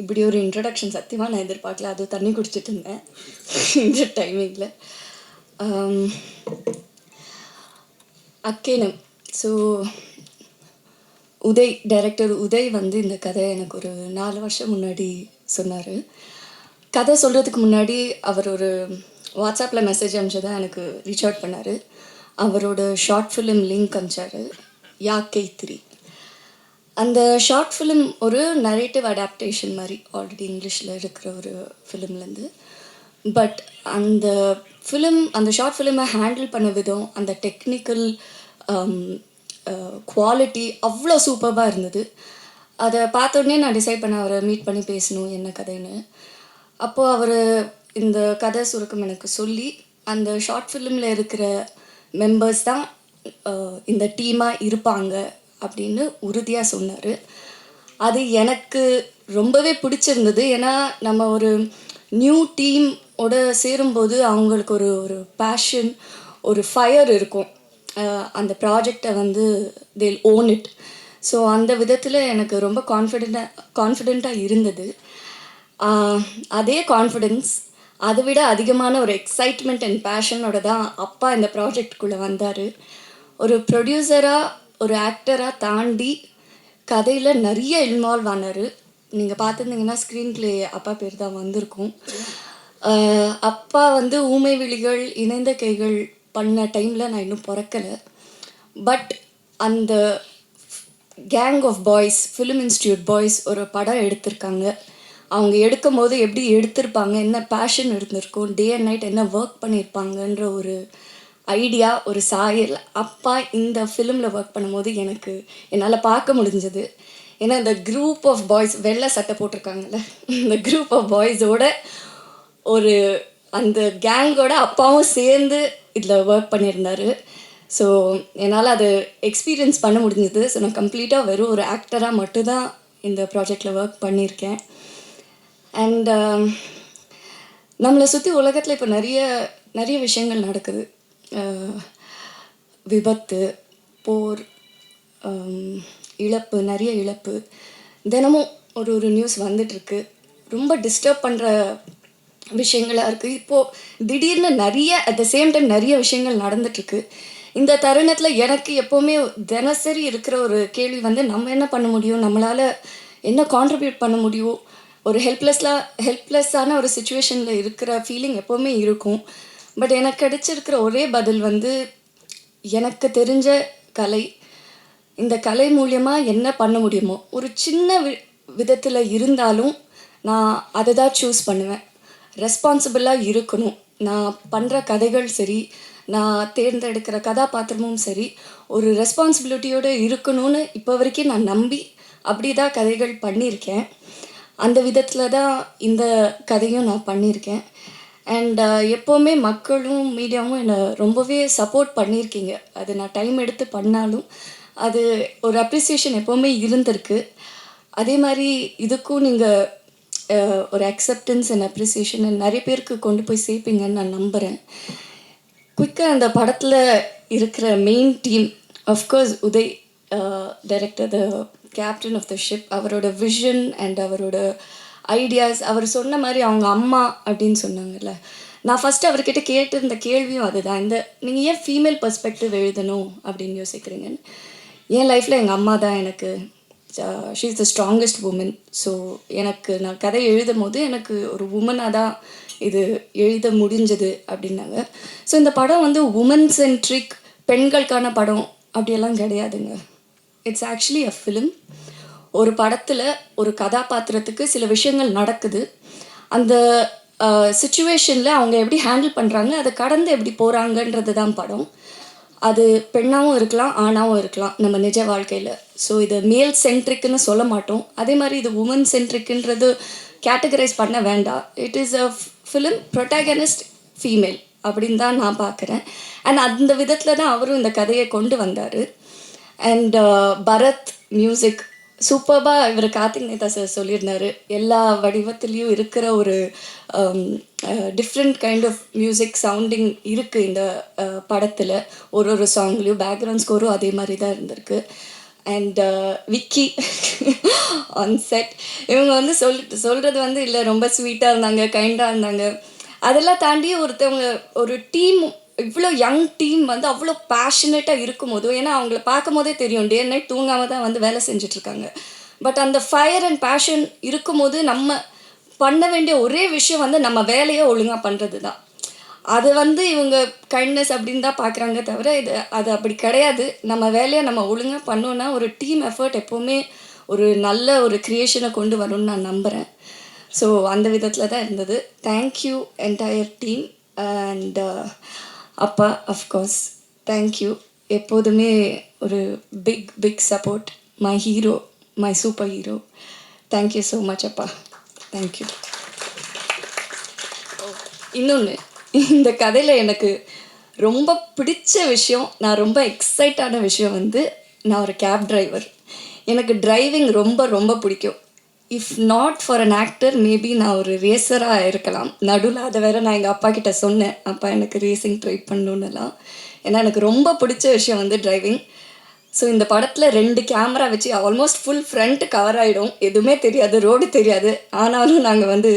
இப்படி ஒரு இன்ட்ரடக்ஷன் சத்தியமாக நான் எதிர்பார்க்கல. அது தண்ணி குடிச்சிட்டு இருந்தேன். இந்த டைமிங்கில் um, அக்கேனம் ஸோ உதய் டைரக்டர் உதய் வந்து இந்த கதையை எனக்கு ஒரு நாலு வருஷம் முன்னாடி சொன்னார். கதை சொல்கிறதுக்கு முன்னாடி அவர் ஒரு வாட்ஸ்அப்பில் மெசேஜ் அனுப்பிச்சதா எனக்கு ரீச் அவுட் பண்ணார். அவரோட ஷார்ட் ஃபிலிம் லிங்க் அமிச்சார் யா கே த்ரீ. அந்த ஷார்ட் ஃபிலிம் ஒரு நரேட்டிவ் அடாப்டேஷன் மாதிரி ஆல்ரெடி இங்கிலீஷில் இருக்கிற ஒரு ஃபிலிம்லேருந்து பட் அந்த ஃபிலிம் அந்த ஷார்ட் ஃபிலிமை ஹேண்டில் பண்ண விதம் அந்த டெக்னிக்கல் குவாலிட்டி அவ்வளோ சூப்பராக இருந்தது. அதை பார்த்தோடனே நான் டிசைட் பண்ண அவரை மீட் பண்ணி பேசணும் என்ன கதைன்னு. அப்போது அவர் இந்த கதை சுருக்கம் எனக்கு சொல்லி அந்த ஷார்ட் ஃபிலிமில் இருக்கிற மெம்பர்ஸ் தான் இந்த டீமாக இருப்பாங்க. அப்படின்னு உறுதியாக சொன்னார். அது எனக்கு ரொம்பவே பிடிச்சிருந்தது. ஏன்னா நம்ம ஒரு நியூ டீமோட சேரும்போது அவங்களுக்கு ஒரு ஒரு பேஷன் ஒரு ஃபயர் இருக்கும். அந்த ப்ராஜெக்டை வந்து தேல் ஓன் இட் ஸோ அந்த விதத்தில் எனக்கு ரொம்ப கான்ஃபிடெண்ட்டாக கான்ஃபிடெண்ட்டாக இருந்தது. அதே கான்ஃபிடென்ஸ் அதை விட அதிகமான ஒரு எக்ஸைட்மெண்ட் அண்ட் பேஷனோட தான் அப்பா இந்த ப்ராஜெக்ட்குள்ளே வந்தார். ஒரு ப்ரொடியூசராக ஒரு ஆக்டராக தாண்டி கதையில் நிறைய இன்வால்வ் ஆனார் நீங்கள் பார்த்துருந்தீங்கன்னா ஸ்க்ரீன் பிளே அப்பா பேர் தான் வந்திருக்கும். அப்பா வந்து ஊமை விழிகள் இணைந்த கைகள் பண்ண டைமில் நான் இன்னும் பிறக்கலை. பட் அந்த gang of boys film institute boys ஒரு படம் எடுத்திருக்காங்க. அவங்க எடுக்கும் போது எப்படி எடுத்திருப்பாங்க என்ன பேஷன் இருந்திருக்கும் டே அண்ட் நைட் என்ன ஒர்க் பண்ணியிருப்பாங்கன்ற ஒரு ஐடியா ஒரு சாயல். அப்பா இந்த ஃபிலிமில் ஒர்க் பண்ணும்போது எனக்கு என்னால் பார்க்க முடிஞ்சது. ஏன்னா இந்த குரூப் ஆஃப் பாய்ஸ் வெள்ளை சட்டை போட்டிருக்காங்கல்ல. இந்த குரூப் ஆஃப் பாய்ஸோட ஒரு அந்த கேங்கோட அப்பாவும் சேர்ந்து இதில் ஒர்க் பண்ணியிருந்தார். ஸோ என்னால் அது எக்ஸ்பீரியன்ஸ் பண்ண முடிஞ்சது. ஸோ நான் கம்ப்ளீட்டாக வெறும் ஒரு ஆக்டராக மட்டும்தான் இந்த ப்ராஜெக்டில் ஒர்க் பண்ணியிருக்கேன். அண்ட் um, நம்மளை சுற்றி உலகத்தில் இப்போ நிறைய நிறைய விஷயங்கள் நடக்குது. விபத்து போர் இழப்பு நிறைய இழப்பு. தினமும் ஒரு ஒரு நியூஸ் வந்துட்டுருக்கு. ரொம்ப டிஸ்டர்ப் பண்ணுற விஷயங்களாக இருக்குது இப்போது திடீர்னு நிறைய அட் த சேம் டைம் நிறைய விஷயங்கள் நடந்துட்டுருக்கு. இந்த தருணத்தில் எனக்கு எப்போவுமே தினசரி இருக்கிற ஒரு கேள்வி வந்து நம்ம என்ன பண்ண முடியும்? நம்மளால் என்ன கான்ட்ரிபியூட் பண்ண முடியும்? ஒரு ஹெல்ப்லெஸ்லாம் ஹெல்ப்லெஸ்ஸான ஒரு சுச்சுவேஷனில் இருக்கிற ஃபீலிங் எப்போவுமே இருக்கும். பட் எனக்கு கிடைச்சிருக்கிற ஒரே பதில் வந்து எனக்கு தெரிஞ்ச கலை இந்த கலை மூலியமாக என்ன பண்ண முடியுமோ ஒரு சின்ன வி விதத்தில் இருந்தாலும் நான் அதை தான் சூஸ் பண்ணுவேன். ரெஸ்பான்சிபிளாக இருக்கணும். நான் பண்ணுற கதைகள் சரி நான் தேர்ந்தெடுக்கிற கதாபாத்திரமும் சரி ஒரு ரெஸ்பான்சிபிலிட்டியோடு இருக்கணும்னு இப்போ வரைக்கும் நான் நம்பி அப்படி தான் கதைகள் பண்ணியிருக்கேன். அந்த விதத்தில் தான் இந்த கதையும் நான் பண்ணியிருக்கேன். அண்ட் uh, எப்போவுமே மக்களும் மீடியாவும் என்னை ரொம்பவே சப்போர்ட் பண்ணியிருக்கீங்க. அது நான் டைம் எடுத்து பண்ணாலும் அது ஒரு அப்ரிசியேஷன் எப்போவுமே இருந்திருக்கு. அதே மாதிரி இதுக்கும் நீங்கள் ஒரு அக்செப்டன்ஸ் அண்ட் அப்ரிசியேஷன் நிறைய பேருக்கு கொண்டு போய் சேர்ப்பீங்கன்னு நான் நம்புகிறேன் குயிக்காக அந்த படத்தில் இருக்கிற main team of course Uday director the captain of the ship அவரோட விஷன் அண்ட் அவரோட ஐடியாஸ் அவர் சொன்ன மாதிரி அவங்க அம்மா அப்படின்னு சொன்னாங்கல்ல. நான் ஃபஸ்ட்டு அவர்கிட்ட கேட்டிருந்த கேள்வியும் அதுதான். இந்த நீங்கள் ஏன் ஃபீமேல் பர்ஸ்பெக்டிவ் எழுதணும் அப்படின்னு யோசிக்கிறீங்கன்னு? என் லைஃப்பில் எங்கள் அம்மா தான் எனக்கு she is the strongest woman so எனக்கு நான் கதை எழுதும் போது எனக்கு ஒரு உமனாக தான் இது எழுத முடிஞ்சது அப்படின்னாங்க. ஸோ இந்த படம் வந்து உமன் சென்ட்ரிக் பெண்களுக்கான படம் அப்படியெல்லாம் கிடையாதுங்க. இட்ஸ் ஆக்சுவலி அ ஃபிலிம் ஒரு படத்தில் ஒரு கதாபாத்திரத்துக்கு சில விஷயங்கள் நடக்குது. அந்த சுச்சுவேஷனில் அவங்க எப்படி ஹேண்டில் பண்ணுறாங்க அதை கடந்து எப்படி போகிறாங்கன்றது தான் படம். அது பெண்ணாகவும் இருக்கலாம் ஆணாகவும் இருக்கலாம் நம்ம நிஜ வாழ்க்கையில். ஸோ இது மேல் சென்ட்ரிக்குன்னு சொல்ல மாட்டோம். அதே மாதிரி இது உமன் சென்ட்ரிக்குன்றது கேட்டகரைஸ் பண்ண வேண்டாம். It is a film protagonist female அப்படின்னு தான் நான் பார்க்குறேன். அண்ட் அந்த விதத்தில் தான் அவரும் இந்த கதையை கொண்டு வந்தார். அண்ட் பரத் மியூசிக் சூப்பர்பாக இவர் கார்த்திக் நேதா சார் சொல்லியிருந்தாரு. எல்லா வடிவத்துலேயும் இருக்கிற ஒரு different kind of music sounding இருக்குது இந்த படத்தில். ஒரு ஒரு சாங்லேயும் பேக்ரவுண்ட் ஸ்கோரும் அதே மாதிரி தான் இருந்திருக்கு அண்ட் விக்கி ஆன் செட் இவங்க வந்து சொல் சொல்கிறது வந்து இல்லை ரொம்ப ஸ்வீட்டாக இருந்தாங்க கைண்டாக இருந்தாங்க. அதெல்லாம் தாண்டி ஒருத்தவங்க ஒரு டீம் இவ்வளோ யங் டீம் வந்து அவ்வளோ பேஷனேட்டாக இருக்கும்போது ஏன்னா அவங்கள பார்க்கும் போதே தெரியும் டே நைட் தூங்காமல் தான் வந்து வேலை செஞ்சிட்ருக்காங்க. பட் அந்த ஃபயர் அண்ட் பேஷன் இருக்கும்போது நம்ம பண்ண வேண்டிய ஒரே விஷயம் வந்து நம்ம வேலையை ஒழுங்காக பண்ணுறது தான். அது வந்து இவங்க கைண்ட்னஸ் அப்படின்னு தான் பார்க்குறாங்க தவிர இது அது அப்படி கிடையாது. நம்ம வேலையை நம்ம ஒழுங்காக பண்ணோன்னா ஒரு டீம் எஃபர்ட் எப்போவுமே ஒரு நல்ல ஒரு க்ரியேஷனை கொண்டு வரும்னு நான் நம்புகிறேன் ஸோ அந்த விதத்தில் தான் இருந்தது. Thank you entire team and அப்பா அஃப்கோர்ஸ் தேங்க்யூ எப்போதுமே ஒரு big big support my hero my super hero thank you so much அப்பா. தேங்க்யூ இன்னொன்று இந்த கதையில் எனக்கு ரொம்ப பிடிச்ச விஷயம் நான் ரொம்ப எக்ஸைட்டான விஷயம் வந்து நான் ஒரு கேப் டிரைவர் எனக்கு டிரைவிங் ரொம்ப ரொம்ப பிடிக்கும். If not for an actor maybe நான் ஒரு ரேசராக இருக்கலாம். நடுவில் அதை வேற நான் எங்கள் அப்பா கிட்ட சொன்னேன். அப்பா எனக்கு ரேசிங் ட்ரை பண்ணணுன்னெல்லாம் ஏன்னா எனக்கு ரொம்ப பிடிச்ச விஷயம் வந்து டிரைவிங் ஸோ இந்த படத்தில் ரெண்டு கேமரா வச்சு ஆல்மோஸ்ட் ஃபுல் ஃப்ரண்ட் கவர் ஆகிடும் எதுவுமே தெரியாது ரோடு தெரியாது. ஆனாலும் நாங்கள் வந்து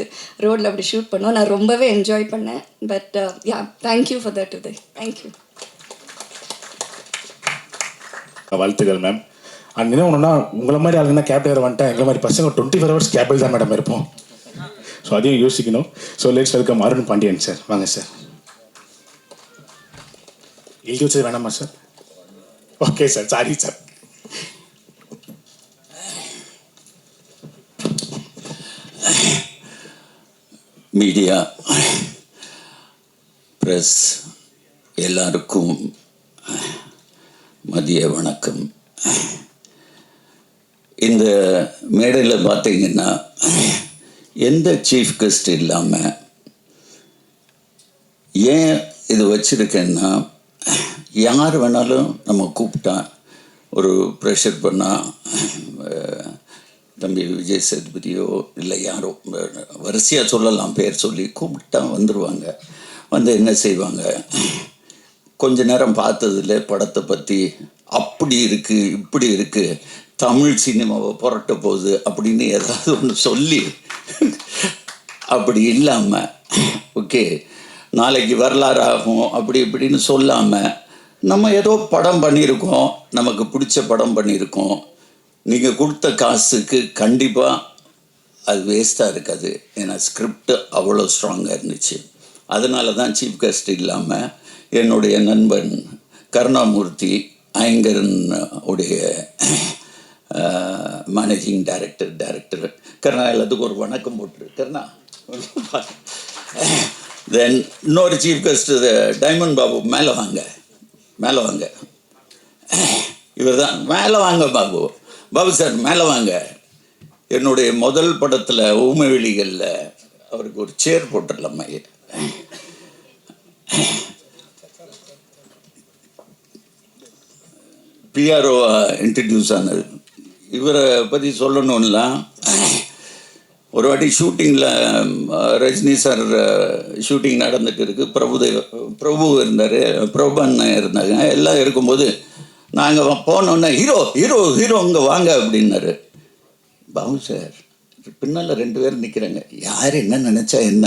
ரோடில் அப்படி ஷூட் பண்ணோம். நான் ரொம்பவே என்ஜாய் பண்ணேன். But yeah thank you for that இது தேங்க்யூ வாழ்த்துக்கள் மேம் அண்ட் என்ன ஒன்றுனா உங்களை மாதிரி ஆளுங்கன்னா கேப் ஏற வந்துட்டேன் எங்களை மாதிரி பசங்க டுவெண்ட்டி ஃபோர் ஹவர்ஸ் கேபிள் தான் மேடம் இருப்போம். ஸோ அதையும் யோசிக்கணும். So let's welcome Arun Pandian sir வாங்க சார் எழுதி வச்சது வேணாமா sir okay sir sorry sir media press எல்லாருக்கும் மதிய வணக்கம். இந்த மேடையில் பார்த்தீங்கன்னா எந்த சீஃப் கெஸ்ட் இல்லாமல் ஏன் இது வச்சுருக்கேன்னா யார் வேணாலும் நம்ம கூப்பிட்டா ஒரு ப்ரெஷர் பண்ணால் தம்பி விஜய் சேதுபதியோ இல்லை யாரோ வரிசையாக சொல்லலாம் பேர் சொல்லி கூப்பிட்டா வந்துடுவாங்க வந்து என்ன செய்வாங்க? கொஞ்ச நேரம் பார்த்ததுல படத்தை பற்றி அப்படி இருக்குது இப்படி இருக்குது தமிழ் சினிமாவை புரட்ட போகுது அப்படின்னு ஏதாவது ஒன்று சொல்லி அப்படி இல்லாமல் ஓகே நாளைக்கு வரலாறு ஆகும் அப்படி இப்படின்னு சொல்லாமல் நம்ம ஏதோ படம் பண்ணியிருக்கோம் நமக்கு பிடிச்ச படம் பண்ணியிருக்கோம். நீங்கள் கொடுத்த காசுக்கு கண்டிப்பாக அது வேஸ்ட்டாக இருக்காது. ஏன்னா ஸ்கிரிப்ட் அவ்வளோ ஸ்ட்ராங்காக இருந்துச்சு. அதனால தான் சீஃப் கெஸ்ட் இல்லாமல் என்னுடைய நண்பன் கருணாமூர்த்தி ஐங்கரன் உடைய மேனேஜிங் டைரக்டர் டைரக்டர் கருணா எல்லாத்துக்கும் ஒரு வணக்கம் போட்டுரு. கருணா. தென் இன்னொரு சீஃப் கெஸ்ட் டைமண்ட் பாபு மேலே வாங்க. மேலே வாங்க. இவர் தான் மேலே வாங்க பாபு. பாபு சார் மேலே வாங்க. என்னுடைய முதல் படத்தில் ஊமவெளிகளில் அவருக்கு ஒரு சேர் போட்டுடலாமா பிஆர்ஓ இன்ட்ரடியூஸ் ஆனது. இவரை பற்றி சொல்லணும்னா ஒரு வாட்டி ஷூட்டிங்கில் ரஜினி சார் ஷூட்டிங் நடந்துட்டு இருக்கு. பிரபுதேவ பிரபு இருந்தார் பிரபன் இருந்தாங்க. எல்லாம் இருக்கும்போது நாங்கள் போனோன்னே ஹீரோ ஹீரோ ஹீரோ இங்கே வாங்க அப்படின்னாரு. பாபு சார் பின்னால் ரெண்டு பேரும் நிற்கிறாங்க யார் என்ன நினச்சா என்ன?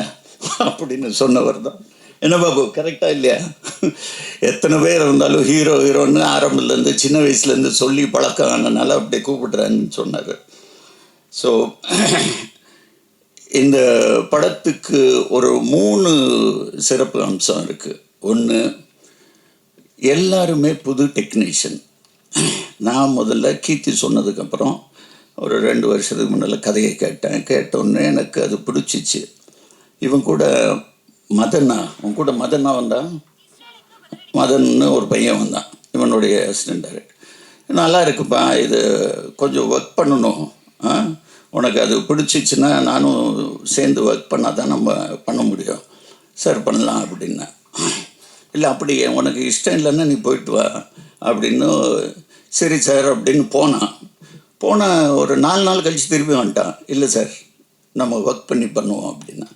அப்படின்னு சொன்னவர் தான். என்ன பாபு கரெக்டாக இல்லையா? எத்தனை பேர் இருந்தாலும் ஹீரோ ஹீரோன்னு ஆரம்பத்துலேருந்து சின்ன வயசுலேருந்து சொல்லி பழக்கம் ஆனதுனால அப்படியே கூப்பிடுறேன்னு சொன்னார். ஸோ இந்த படத்துக்கு ஒரு மூணு சிறப்பு அம்சம் இருக்குது ஒன்று எல்லாருமே புது டெக்னீஷியன் நான் முதல்ல கீர்த்தி சொன்னதுக்கப்புறம் ஒரு ரெண்டு வருஷத்துக்கு முன்னால் கதையை கேட்டேன். கேட்டோன்னே எனக்கு அது பிடிச்சிச்சு. இவன் கூட மதனா உன் கூட மதனா வந்தான் மதன்னு ஒரு பையன் வந்தான் இவனுடைய அசிஸ்டன்ட் டைரக்டர் நல்லா இருக்குப்பா இது கொஞ்சம் ஒர்க் பண்ணணும். ஆ? உனக்கு அது பிடிச்சிச்சுன்னா நானும் சேர்ந்து ஒர்க் பண்ணால் தான் நம்ம பண்ண முடியும். சார் பண்ணலாம் அப்படின்னா. இல்லை அப்படி உனக்கு இஷ்டம் இல்லைன்னா நீ போயிட்டு வா அப்படின்னு சரி சார் அப்படின்னு போனான். போன ஒரு நாலு நாள் கழித்து திரும்பி வந்துட்டான். இல்லை சார் நம்ம ஒர்க் பண்ணி பண்ணுவோம் அப்படின்னா.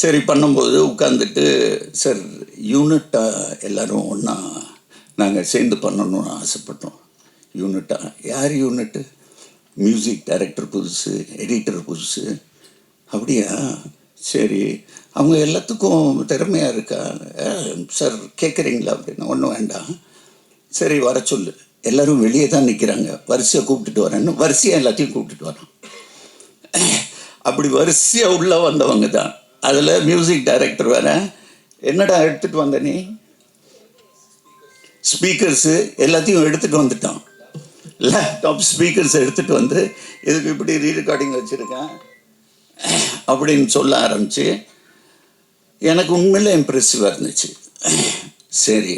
சரி பண்ணும்போது உட்காந்துட்டு சார் யூனிட்டாக எல்லோரும் ஒன்றா நாங்கள் சேர்ந்து பண்ணணும்னு ஆசைப்பட்டோம். யூனிட்டாக யார் யூனிட்டு? மியூசிக் டைரக்டர் புதுசு எடிட்டர் புதுசு. அப்படியா? சரி அவங்க எல்லாத்துக்கும் திறமையாக இருக்கா? சார் கேட்குறீங்களா அப்படின்னு ஒன்றும் வேண்டாம். சரி வர சொல்லு. எல்லாரும் வெளியே தான் நிற்கிறாங்க வரிசையாக கூப்பிட்டுட்டு வரேன்னு வரிசையாக எல்லாத்தையும் கூப்பிட்டுட்டு வரான் அப்படி வரிசையாக உள்ளே வந்தவங்க தான். அதில் மியூசிக் டைரக்டர் வேற. என்னடா எடுத்துகிட்டு வந்த நீ? ஸ்பீக்கர்ஸு எல்லாத்தையும் எடுத்துகிட்டு வந்துட்டான். லேப்டாப் ஸ்பீக்கர்ஸ் எடுத்துகிட்டு வந்து இதுக்கு இப்படி ரீ ரெக்கார்டிங் வச்சுருக்கேன் அப்படின்னு சொல்ல ஆரம்பிச்சு எனக்கு உண்மையில் இம்ப்ரெசிவாக இருந்துச்சு. சரி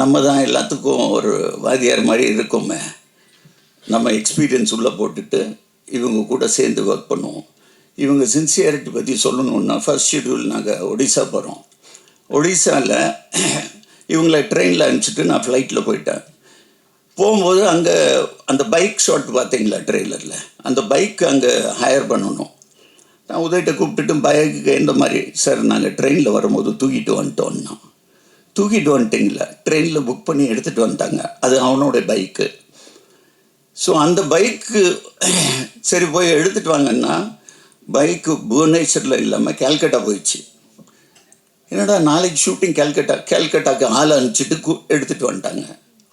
நம்ம தான் எல்லாத்துக்கும் ஒரு வாதியார் மாதிரி இருக்கோமே. நம்ம எக்ஸ்பீரியன்ஸ் உள்ளே போட்டுட்டு இவங்க கூட சேர்ந்து ஒர்க் பண்ணுவோம். இவங்க சின்சியாரிட்டி பற்றி சொல்லணுன்னா ஃபர்ஸ்ட் ஷெடியூல் நாங்கள் ஒடிசா போகிறோம் ஒடிசாவில் இவங்களை ட்ரெயினில் அனுப்பிச்சிட்டு நான் ஃப்ளைட்டில் போயிட்டேன். போகும்போது அங்கே அந்த பைக் ஷாட் பார்த்தீங்களா ட்ரெய்லரில் அந்த பைக் அங்கே ஹையர் பண்ணணும். நான் உதயிட்ட கூப்பிட்டுட்டு பைக்கு எந்த மாதிரி சார் நாங்கள் ட்ரெயினில் வரும்போது தூக்கிட்டு வந்துட்டோன்னா தூக்கிட்டு வந்துட்டிங்களா ட்ரெயினில் புக் பண்ணி எடுத்துகிட்டு வந்துட்டாங்க. அது அவனோட பைக்கு ஸோ அந்த பைக்கு சரி போய் எடுத்துகிட்டு வாங்கன்னா பைக்கு புவனேஸ்வரில் இல்லாமல் கேல்கட்டா போயிடுச்சு. என்னடா நாளைக்கு ஷூட்டிங் கேல்கட்டா கேல்கட்டாக்கு ஆள் அனுப்பிச்சிட்டு கு எடுத்துகிட்டு வந்துட்டாங்க.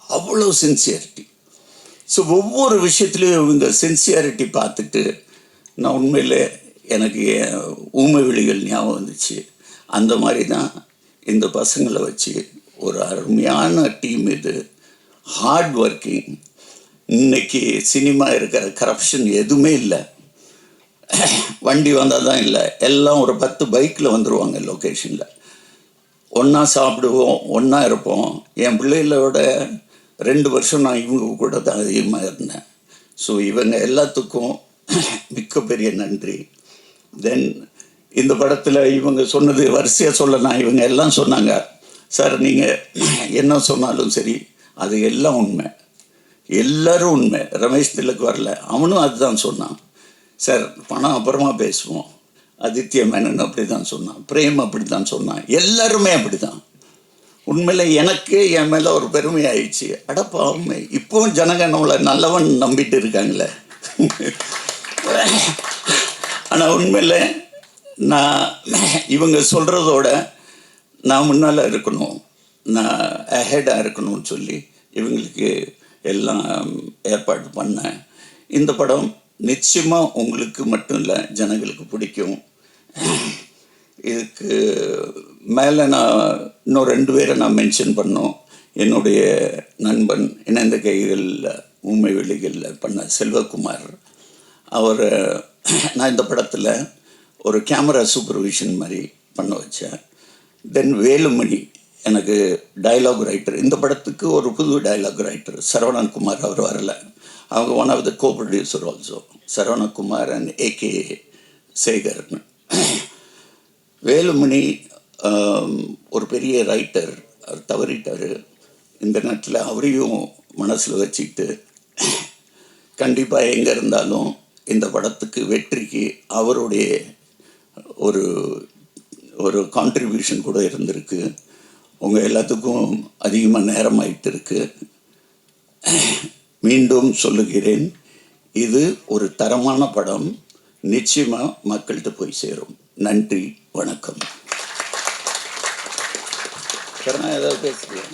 அவ்வளோ சின்சியாரிட்டி ஸோ ஒவ்வொரு விஷயத்துலையும் இவங்க சின்சியாரிட்டி பார்த்துட்டு நான் உண்மையில் எனக்கு ஊமை விழிகள் ஞாபகம் வந்துச்சு. அந்த மாதிரி தான் இந்த பசங்களை வச்சு ஒரு அருமையான டீம் இது. ஹார்ட் ஒர்க்கிங் இன்னைக்கு சினிமா இருக்கிற கரப்ஷன் எதுவுமே இல்லை. வண்டி வந்தால் தான் இல்லை. எல்லாம் ஒரு பத்து பைக்கில் வந்துடுவாங்க லொக்கேஷனில் ஒன்றா சாப்பிடுவோம் ஒன்றா இருப்போம். என் பிள்ளைகளோட ரெண்டு வருஷம் நான் இவங்க கூட தான் அதிகமாக இருந்தேன். ஸோ இவங்க எல்லாத்துக்கும் மிகப்பெரிய நன்றி. தென் இந்த படத்தில் இவங்க சொன்னது வரிசையாக சொல்லலாம் இவங்க எல்லாம் சொன்னாங்க சார் நீங்கள் என்ன சொன்னாலும் சரி அது எல்லாம் உண்மை. எல்லோரும் உண்மை. ரமேஷ் திலக் வரல. அவனும் அதுதான் சொன்னான். சார் பணம் அப்புறமா பேசுவோம். ஆதித்ய மேனன் அப்படி தான் சொன்னான். பிரேம் அப்படி தான் சொன்னான். எல்லாருமே அப்படி தான் உண்மையில் எனக்கு என் மேலே ஒரு பெருமை ஆயிடுச்சு. அடப்பாவுமே இப்போவும் ஜனங்க நம்மளை நல்லவன் நம்பிட்டு இருக்காங்களே. ஆனால் உண்மையில் நான் இவங்க சொல்கிறதோட நான் முன்னால் இருக்கணும். நான் அஹெடாக இருக்கணும்னு சொல்லி இவங்களுக்கு எல்லாம் ஏற்பாடு பண்ணேன். இந்த படம் நிச்சயமாக உங்களுக்கு மட்டும் இல்லை ஜனங்களுக்கு பிடிக்கும். இதுக்கு மேலே நான் இன்னும் ரெண்டு பேரை நான் மென்ஷன் பண்ணோம். என்னுடைய நண்பன் இணைந்த கைகளில் ஊமை வெளிகளில் பண்ண செல்வகுமார். அவர் நான் இந்த படத்தில் ஒரு கேமரா சூப்பர்விஷன் மாதிரி பண்ண வச்சேன். தென் வேலுமணி எனக்கு டயலாக் ரைட்டர் இந்த படத்துக்கு ஒரு புது டைலாக் ரைட்டர் சரவணன் குமார் அவர் வரலை. அவங்க one of the co producer also Saravanakumar and AK சேகர்னு. Velumani ஒரு பெரிய ரைட்டர் அவர் தவறிட்டார். இந்த நேரத்தில் அவரையும் மனசில் வச்சுக்கிட்டு கண்டிப்பாக எங்கே இருந்தாலும் இந்த படத்துக்கு வெற்றிக்கு அவருடைய ஒரு ஒரு கான்ட்ரிபியூஷன் கூட இருந்திருக்கு. உங்கள் எல்லாத்துக்கும் அதிகமாக நேரம் ஆகிட்டு இருக்குது மீண்டும் சொல்லுகிறேன் இது ஒரு தரமான படம். நிச்சயமாக மக்கள்கிட்ட போய் சேரும். நன்றி வணக்கம். ஏதாவது பேசுகிறேன்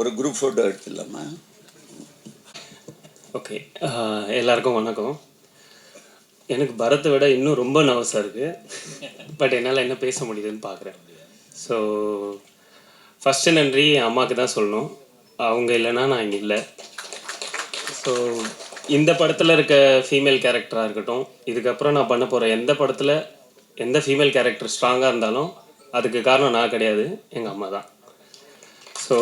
ஒரு குரூப் ஃபோட்டோ எடுத்துடலாமா? ஓகே எல்லாருக்கும் வணக்கம். எனக்கு பரத்தை விட இன்னும் ரொம்ப நர்வஸாக இருக்குது பட் என்னால் என்ன பேச முடியுதுன்னு பார்க்குறேன் ஸோ ஃபஸ்ட்டு நன்றி என் அம்மாவுக்கு தான் சொல்லணும். அவங்க இல்லைன்னா நான் இங்கே இல்லை. ஸோ இந்த படத்தில் இருக்க ஃபீமேல் கேரக்டராக இருக்கட்டும் இதுக்கப்புறம் நான் பண்ண போகிற எந்த படத்தில் எந்த ஃபீமேல் கேரக்டர் ஸ்ட்ராங்காக இருந்தாலும் அதுக்கு காரணம் நான் கிடையாது எங்கள் அம்மா தான். ஸோ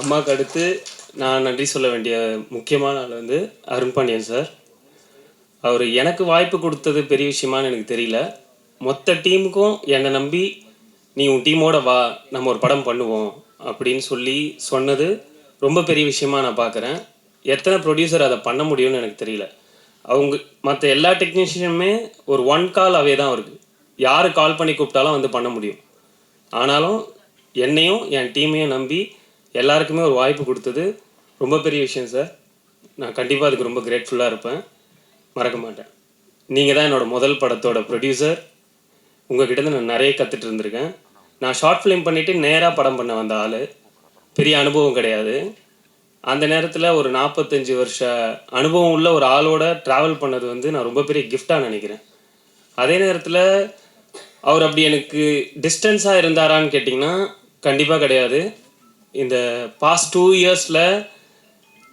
அம்மாவுக்கு அடுத்து நான் நன்றி சொல்ல வேண்டிய முக்கியமான ஆள் வந்து அருண் பாண்டியன் சார் அவர் எனக்கு வாய்ப்பு கொடுத்தது பெரிய விஷயமான்னு எனக்கு தெரியல. மொத்த டீமுக்கும் என்னை நம்பி நீ உன் டீமோட வா நம்ம ஒரு படம் பண்ணுவோம் அப்படின்னு சொல்லி சொன்னது ரொம்ப பெரிய விஷயமா நான் பார்க்குறேன். எத்தனை ப்ரொடியூசர் அதை பண்ண முடியும்னு எனக்கு தெரியல. அவங்க மற்ற எல்லா டெக்னீஷியனுமே ஒரு ஒன் கால் அவே தான் இருக்குது யார் கால் பண்ணி கூப்பிட்டாலும் வந்து பண்ண முடியும். ஆனாலும் என்னையும் என் டீமையும் நம்பி எல்லாருக்குமே ஒரு வாய்ப்பு கொடுத்தது ரொம்ப பெரிய விஷயம் சார் நான் கண்டிப்பாக அதுக்கு ரொம்ப கிரேட்ஃபுல்லாக இருப்பேன். மறக்க மாட்டேன். நீங்கள் தான் என்னோட முதல் படத்தோட ப்ரொடியூசர் உங்ககிட்ட நான் நிறைய கற்றுட்டு இருந்திருக்கேன். நான் ஷார்ட் ஃபிலிம் பண்ணிவிட்டு நேராக படம் பண்ண வந்த ஆள். பெரிய அனுபவம் கிடையாது. அந்த நேரத்தில் ஒரு நாற்பத்தஞ்சு வருஷ அனுபவம் உள்ள ஒரு ஆளோட ட்ராவல் பண்ணது வந்து நான் ரொம்ப பெரிய கிஃப்டாக நினைக்கிறேன். அதே நேரத்தில் அவர் அப்படி எனக்கு டிஸ்டன்ஸாக இருந்தாரான்னு கேட்டிங்கன்னா கண்டிப்பாக கிடையாது. இந்த பாஸ்ட் டூ இயர்ஸில்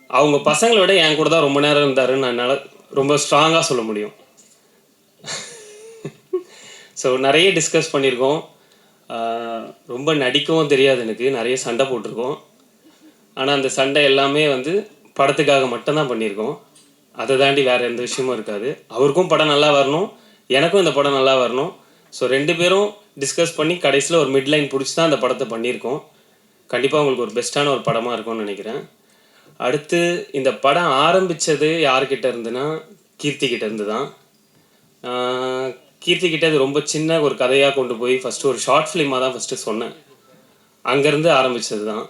அவங்க பசங்களை விட என் கூட தான் ரொம்ப நேரம் இருந்தாருன்னு நான் என்னால் ரொம்ப ஸ்ட்ராங்காக சொல்ல முடியும். ஸோ நிறைய டிஸ்கஸ் பண்ணியிருக்கோம். ரொம்ப நடிக்கவும் தெரியாது எனக்கு. நிறைய சண்டை போட்டிருக்கோம். ஆனால் அந்த சண்டை எல்லாமே வந்து படத்துக்காக மட்டும்தான் பண்ணியிருக்கோம். அதை தாண்டி வேறு எந்த விஷயமும் இருக்காது. அவருக்கும் படம் நல்லா வரணும். எனக்கும் இந்த படம் நல்லா வரணும். ஸோ ரெண்டு பேரும் டிஸ்கஸ் பண்ணி கடைசியில் ஒரு மிட்லைன் பிடிச்சி தான் அந்த படத்தை பண்ணியிருக்கோம். கண்டிப்பாக உங்களுக்கு ஒரு பெஸ்ட்டான ஒரு படமாக இருக்கும்னு நினைக்கிறேன். அடுத்து இந்த படம் ஆரம்பித்தது யார்கிட்ட இருந்துன்னா கீர்த்தி கிட்ட இருந்து தான் கீர்த்தி கிட்ட அது ரொம்ப சின்ன ஒரு கதையாக கொண்டு போய் ஃபஸ்ட்டு ஒரு ஷார்ட் ஃபிலிமாக தான் ஃபஸ்ட்டு சொன்னேன். அங்கேருந்து ஆரம்பித்தது தான்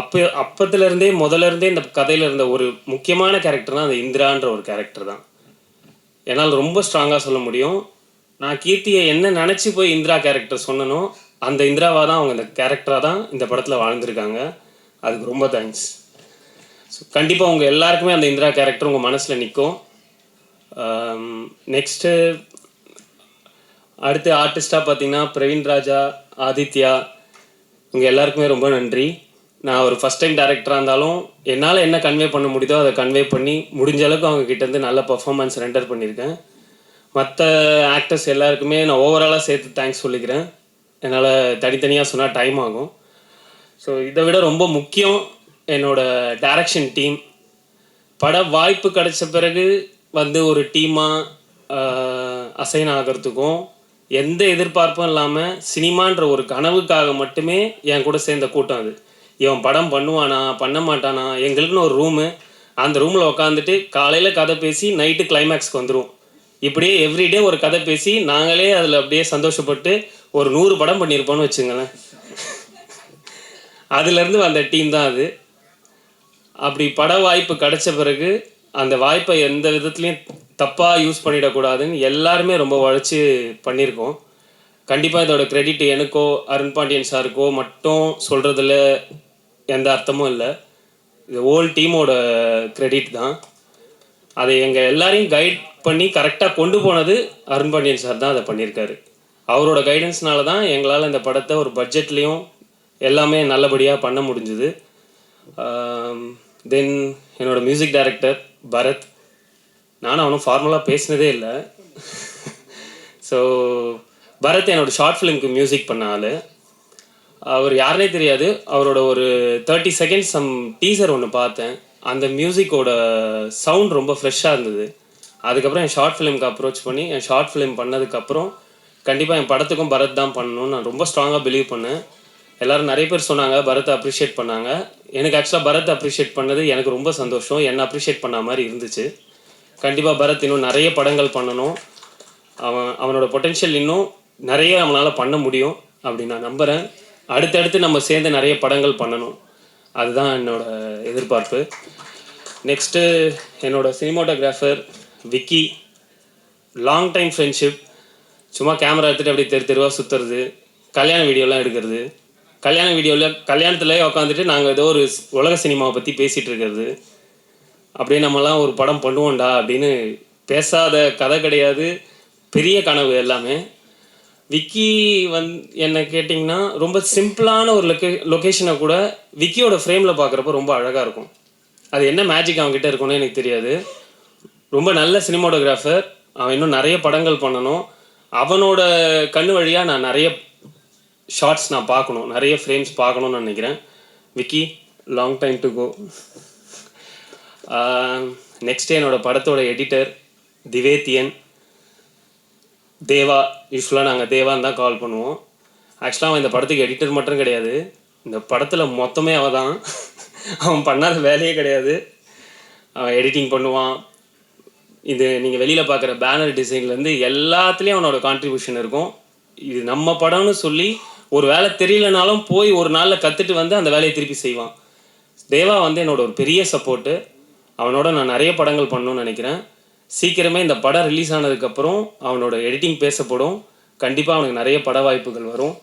அப்போ அப்பத்துலேருந்தே முதல்ல இருந்தே இந்த கதையில் இருந்த ஒரு முக்கியமான கேரக்டர்னால் அந்த இந்திரான்ற ஒரு கேரக்டர் தான். என்னால் ரொம்ப ஸ்ட்ராங்காக சொல்ல முடியும். நான் கீர்த்தியை என்ன நினச்சி போய் இந்திரா கேரக்டர் சொன்னனோ அந்த இந்திராவாக தான் அவங்க இந்த கேரக்டராக தான் இந்த படத்தில் வாழ்ந்துருக்காங்க. அதுக்கு ரொம்ப தேங்க்ஸ் ஸோ கண்டிப்பாக உங்கள் எல்லாருக்குமே அந்த இந்திரா கேரக்டர் உங்கள் மனசில் நிற்கும் நெக்ஸ்ட்டு அடுத்து ஆர்டிஸ்டாக பார்த்தீங்கன்னா பிரவீன் ராஜா ஆதித்யா இங்கே எல்லாருக்குமே ரொம்ப நன்றி. நான் ஒரு ஃபஸ்ட் டைம் டேரக்டராக இருந்தாலும் என்னால் என்ன கன்வே பண்ண முடியுதோ அதை கன்வே பண்ணி முடிஞ்ச அளவுக்கு அவங்க கிட்டேருந்து நல்ல பர்ஃபாமன்ஸ் ரெண்டர் பண்ணியிருக்கேன். மற்ற ஆக்டர்ஸ் எல்லாருக்குமே நான் ஓவராலாக சேர்த்து தேங்க்ஸ் சொல்லிக்கிறேன். என்னால் தனித்தனியாக சொன்னால் டைம் ஆகும். ஸோ இதை விட ரொம்ப முக்கியம் என்னோட டேரக்ஷன் டீம் பட வாய்ப்பு கிடைச்ச பிறகு வந்து ஒரு டீமாக அசைன் ஆகிறதுக்கும் எந்த எதிர்பார்ப்பும் இல்லாமல் சினிமான்ற ஒரு கனவுக்காக மட்டுமே என் கூட சேர்ந்த கூட்டம் அது. இவன் படம் பண்ணுவானா பண்ண மாட்டானா எங்களுக்குன்னு ஒரு ரூமு அந்த ரூமில் உட்காந்துட்டு காலையில் கதை பேசி நைட்டு கிளைமேக்ஸ்க்கு வந்துடும் இப்படியே எவ்ரிடே ஒரு கதை பேசி நாங்களே அதில் அப்படியே சந்தோஷப்பட்டு ஒரு நூறு படம் பண்ணியிருப்போம்னு வச்சுங்களேன் அதுலேருந்து வந்த டீம் தான் அது. அப்படி பட வாய்ப்பு கிடைச்ச பிறகு அந்த வாய்ப்பை எந்த விதத்துலையும் தப்பாக யூஸ் பண்ணிடக்கூடாதுன்னு எல்லாருமே ரொம்ப உழைச்சி பண்ணியிருக்கோம். கண்டிப்பாக இதோட கிரெடிட் எனக்கோ அருண் பாண்டியன் சாருக்கோ மட்டும் சொல்கிறதுல எந்த அர்த்தமும் இல்லை. இது ஹோல் டீமோட கிரெடிட் தான். அதை எங்கள் எல்லாரையும் கைட் பண்ணி கரெக்டாக கொண்டு போனது அருண் பாண்டியன் சார் தான் அதை பண்ணியிருக்காரு. அவரோட கைடன்ஸ்னால தான் எங்களால் இந்த படத்தை ஒரு பட்ஜெட்லேயும் எல்லாமே நல்லபடியாக பண்ண முடிஞ்சுது. தென் என்னோடய மியூசிக் டைரக்டர் பரத். நானும் அவனும் ஃபார்மலாக பேசினதே இல்லை. ஸோ பரத் என்னோடய ஷார்ட் ஃபிலிம்க்கு மியூசிக் பண்ண ஆள். அவர் யாருனே தெரியாது. அவரோட ஒரு தேர்ட்டி செகண்ட்ஸ் சம் டீசர் ஒன்று பார்த்தேன். அந்த மியூசிக்கோட சவுண்ட் ரொம்ப ஃப்ரெஷ்ஷாக இருந்தது. அதுக்கப்புறம் என் ஷார்ட் ஃபிலிம்க்கு அப்ரோச் பண்ணி என் ஷார்ட் ஃபிலிம் பண்ணதுக்கப்புறம் கண்டிப்பாக என் படத்துக்கும் பரத் தான் பண்ணணும்னு நான் ரொம்ப ஸ்ட்ராங்காக பிலீவ் பண்ணேன். எல்லாரும் நிறைய பேர் சொன்னாங்க பரத்தை அப்ரிஷியேட் பண்ணாங்க. எனக்கு ஆக்சுவலாக பரத் அப்ரிஷியேட் பண்ணது எனக்கு ரொம்ப சந்தோஷம். என்னை அப்ரிஷியேட் பண்ண மாதிரி இருந்துச்சு. கண்டிப்பாக பரத் இன்னும் நிறைய படங்கள் பண்ணணும். அவன் அவனோட பொட்டென்ஷியல் இன்னும் நிறைய அவனால் பண்ண முடியும் அப்படின்னு நான் நம்புகிறேன் அடுத்தடுத்து நம்ம சேர்ந்து நிறைய படங்கள் பண்ணணும். அதுதான் என்னோட எதிர்பார்ப்பு. நெக்ஸ்ட்டு என்னோடய cinematographer Vicky long time friendship சும்மா கேமரா எடுத்துகிட்டு அப்படியே தெரு தெருவாக சுற்றுறது கல்யாண வீடியோலாம் எடுக்கிறது. கல்யாண வீடியோவில் கல்யாணத்துலேயே உட்காந்துட்டு நாங்கள் ஏதோ ஒரு உலக சினிமாவை பற்றி பேசிகிட்டு இருக்கிறது. அப்படியே நம்மலாம் ஒரு படம் பண்ணுவோம்டா அப்படின்னு பேசாத கதை கிடையாது. பெரிய கனவு எல்லாமே. விக்கி வந் என்ன கேட்டிங்கன்னா ரொம்ப சிம்பிளான ஒரு லொக்கே லொக்கேஷனை கூட விக்கியோட ஃப்ரேமில் பார்க்குறப்ப ரொம்ப அழகாக இருக்கும். அது என்ன மேஜிக் அவங்ககிட்ட இருக்கும்னு எனக்கு தெரியாது. ரொம்ப நல்ல சினிமாட்டோகிராஃபர் அவன் இன்னும் நிறைய படங்கள் பண்ணணும். அவனோட கண்ணு வழியாக நான் நிறைய ஷார்ட்ஸ் நான் பார்க்கணும். நிறைய ஃப்ரேம்ஸ் பார்க்கணும்னு நினைக்கிறேன். Vicky long time to go next என்னோட படத்தோட எடிட்டர் திவேத்தியன் தேவா யூஸ்ஃபுல்லாக நாங்கள் தேவான்னு தான் கால் பண்ணுவோம். ஆக்சுவலாக அவன் இந்த படத்துக்கு எடிட்டர் மட்டும் கிடையாது. இந்த படத்தில் மொத்தமே அவன் தான். அவன் பண்ணாத வேலையே கிடையாது. அவன் எடிட்டிங் பண்ணுவான். இது நீங்கள் வெளியில் பார்க்குற பேனர் டிசைன்லேருந்து எல்லாத்துலேயும் அவனோட கான்ட்ரிபியூஷன் இருக்கும். இது நம்ம படம்னு சொல்லி ஒரு வேலை தெரியலனாலும் போய் ஒரு நாளில் கற்றுட்டு வந்து அந்த வேலையை திருப்பி செய்வான். தேவா வந்து என்னோட ஒரு பெரிய சப்போர்ட்டு அவனோட நான் நிறைய படங்கள் பண்ணணும்னு நினைக்கிறேன். சீக்கிரமே இந்த படம் ரிலீஸ் ஆனதுக்கப்புறம் அவனோட எடிட்டிங் பேசப்படும். கண்டிப்பாக அவனுக்கு நிறைய பட வாய்ப்புகள் வரும்.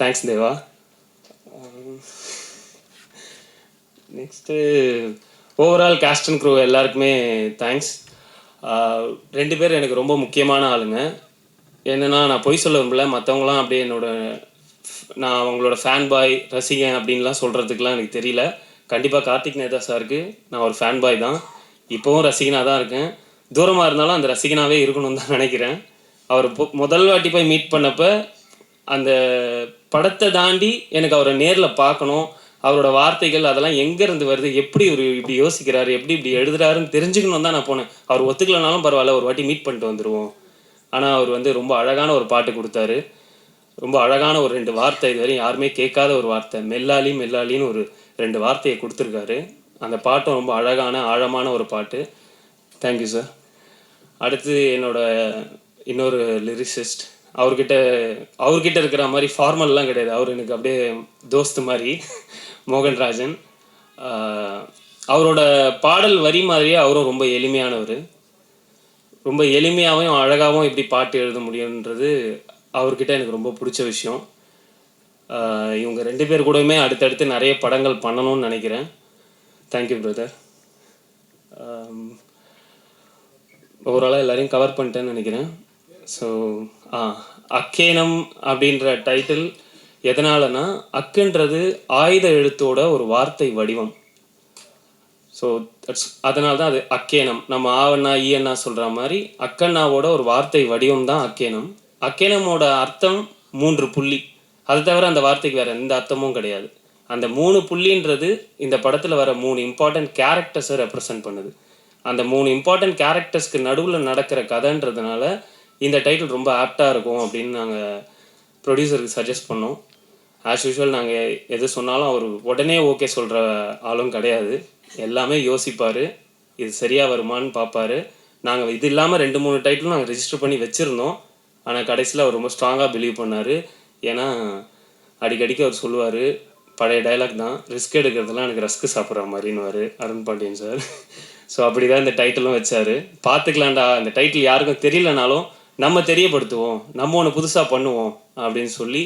Thanks Deva. Next overall cast and crew எல்லாருக்குமே தேங்க்ஸ் ரெண்டு பேர் எனக்கு ரொம்ப முக்கியமான ஆளுங்க. என்னென்னா நான் பொய் சொல்ல விரும்பல. மற்றவங்களாம் அப்படியே என்னோட நான் அவங்களோட ஃபேன் பாய் ரசிகன் அப்படின்லாம் சொல்கிறதுக்குலாம் எனக்கு தெரியல. கண்டிப்பாக கார்த்திக் நேதா சாருக்கு நான் ஒரு ஃபேன் பாய் தான். இப்போவும் ரசிகனாக தான் இருக்கேன். தூரமாக இருந்தாலும் அந்த ரசிகனாகவே இருக்கணும்னு தான் நினைக்கிறேன். அவர் முதல் வாட்டி போய் மீட் பண்ணப்ப அந்த படத்தை தாண்டி எனக்கு அவரை நேரில் பார்க்கணும். அவரோட வார்த்தைகள் அதெல்லாம் எங்கேருந்து வருது? எப்படி ஒரு இப்படி யோசிக்கிறாரு? எப்படி இப்படி எழுதுறாருன்னு தெரிஞ்சுக்கணும் தான் நான் போனேன். அவர் ஒத்துக்கலனாலும் பரவாயில்ல ஒரு வாட்டி மீட் பண்ணிட்டு வந்துடுவோம் ஆனால் அவர் வந்து ரொம்ப அழகான ஒரு பாட்டு கொடுத்தாரு. ரொம்ப அழகான ஒரு ரெண்டு வார்த்தை இதுவரையும் யாருமே கேட்காத ஒரு வார்த்தை. மெல்லாலி மெல்லாலின்னு ஒரு ரெண்டு வார்த்தையை கொடுத்துருக்காரு. அந்த பாட்டும் ரொம்ப அழகான ஆழமான ஒரு பாட்டு. தேங்க்யூ சார் அடுத்து என்னோட இன்னொரு லிரிசிஸ்ட் அவர்கிட்ட அவர்கிட்ட இருக்கிற மாதிரி ஃபார்மல்லாம் கிடையாது. அவர் எனக்கு அப்படியே தோஸ்து மாதிரி மோகன்ராஜன். ஆஹ் அவரோட பாடல் வரி மாதிரியே அவரும் ரொம்ப எளிமையானவர். ரொம்ப எளிமையாகவும் அழகாகவும் எப்படி பாட்டு எழுத முடியுன்றது அவர்கிட்ட எனக்கு ரொம்ப பிடிச்ச விஷயம். இவங்க ரெண்டு பேர் கூடயுமே அடுத்தடுத்து நிறைய படங்கள் பண்ணணும்னு நினைக்கிறேன். தேங்க்யூ பிரதர் ஓவராலாக எல்லாரையும் கவர் பண்ணிட்டேன்னு நினைக்கிறேன். ஸோ ஆ அக்கேனம் அப்படின்ற டைட்டில் எதனாலனா அக்குன்றது ஆயுத எழுத்தோட ஒரு வார்த்தை வடிவம். ஸோ தட்ஸ் அதனால தான் அது அக்கேனம். நம்ம ஆவண்ணா ஈயண்ணா சொல்கிற மாதிரி அக்கண்ணாவோட ஒரு வார்த்தை வடிவம் தான் அக்கேனம். அக்கேனமோட அர்த்தம் மூன்று புள்ளி. அது தவிர அந்த வார்த்தைக்கு வேறு எந்த அர்த்தமும் கிடையாது. அந்த மூணு புள்ளின்றது இந்த படத்தில் வர மூணு இம்பார்ட்டன்ட் கேரக்டர்ஸை ரெப்ரசன்ட் பண்ணுது. அந்த மூணு இம்பார்ட்டன்ட் கேரக்டர்ஸ்க்கு நடுவில் நடக்கிற கதைன்றதுனால இந்த டைட்டில் ரொம்ப ஆப்டாக இருக்கும் அப்படின்னு நாங்கள் ப்ரொடியூசருக்கு சஜஸ்ட் பண்ணோம். ஆஸ் யூஷுவல் நாங்கள் எது சொன்னாலும் அவர் உடனே ஓகே சொல்கிற ஆளும் கிடையாது. எல்லாமே யோசிப்பார். இது சரியாக வருமான்னு பார்ப்பாரு நாங்கள் இது இல்லாமல் ரெண்டு மூணு டைட்டிலும் நாங்கள் ரெஜிஸ்டர் பண்ணி வச்சுருந்தோம். ஆனால் கடைசியில் அவர் ரொம்ப ஸ்ட்ராங்காக பிலீவ் பண்ணார். ஏன்னா அடிக்கடிக்கு அவர் சொல்லுவார் பழைய டைலாக் தான் ரிஸ்க் எடுக்கிறதுலாம் எனக்கு ரஸ்க்கு சாப்பிட்ற மாதிரின்னு அருண் பாண்டியன் சார் ஸோ அப்படி தான் இந்த டைட்டிலும் வச்சார். பார்த்துக்கலாம்டா இந்த டைட்டில் யாருக்கும் தெரியலனாலும் நம்ம தெரியப்படுத்துவோம். நம்ம ஒன்று புதுசாக பண்ணுவோம் அப்படின்னு சொல்லி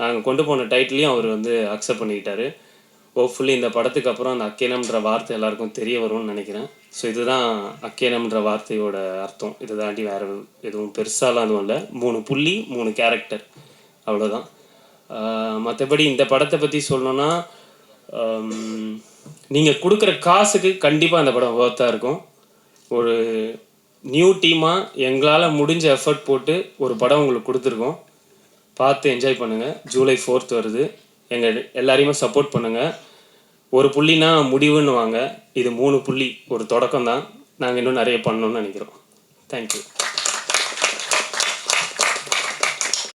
நாங்கள் கொண்டு போன டைட்டிலையும் அவர் வந்து அக்செப்ட் பண்ணிக்கிட்டாரு. ஹோப்ஃபுல்லி இந்த படத்துக்கு அப்புறம் அந்த அக்கேனம்ன்ற வார்த்தை எல்லாருக்கும் தெரிய வரும்னு நினைக்கிறேன். ஸோ இதுதான் அக்கேனம்ன்ற வார்த்தையோட அர்த்தம். இதை தாண்டி வேறு எதுவும் பெருசாலாம் எதுவும் இல்லை. மூணு புள்ளி மூணு கேரக்டர் அவ்வளோதான் மற்றபடி இந்த படத்தை பற்றி சொல்லணும்னா நீங்கள் கொடுக்குற காசுக்கு கண்டிப்பாக அந்த படம் ஒர்த்தாக இருக்கும். ஒரு நியூ டீமாக எங்களால் முடிஞ்ச எஃபர்ட் போட்டு ஒரு படம் உங்களுக்கு கொடுத்துருக்கோம். பார்த்து என்ஜாய் பண்ணுங்கள் ஜூலை ஃபோர்த் வருது. எங்கள் எல்லாரையுமே சப்போர்ட் பண்ணுங்கள் ஒரு புள்ளினா முடிவுன்னு வாங்க இது மூணு புள்ளி. ஒரு தொடக்கம் தான் நாங்கள் இன்னும் நிறைய பண்ணணும்னு நினைக்கிறோம். தேங்க்யூ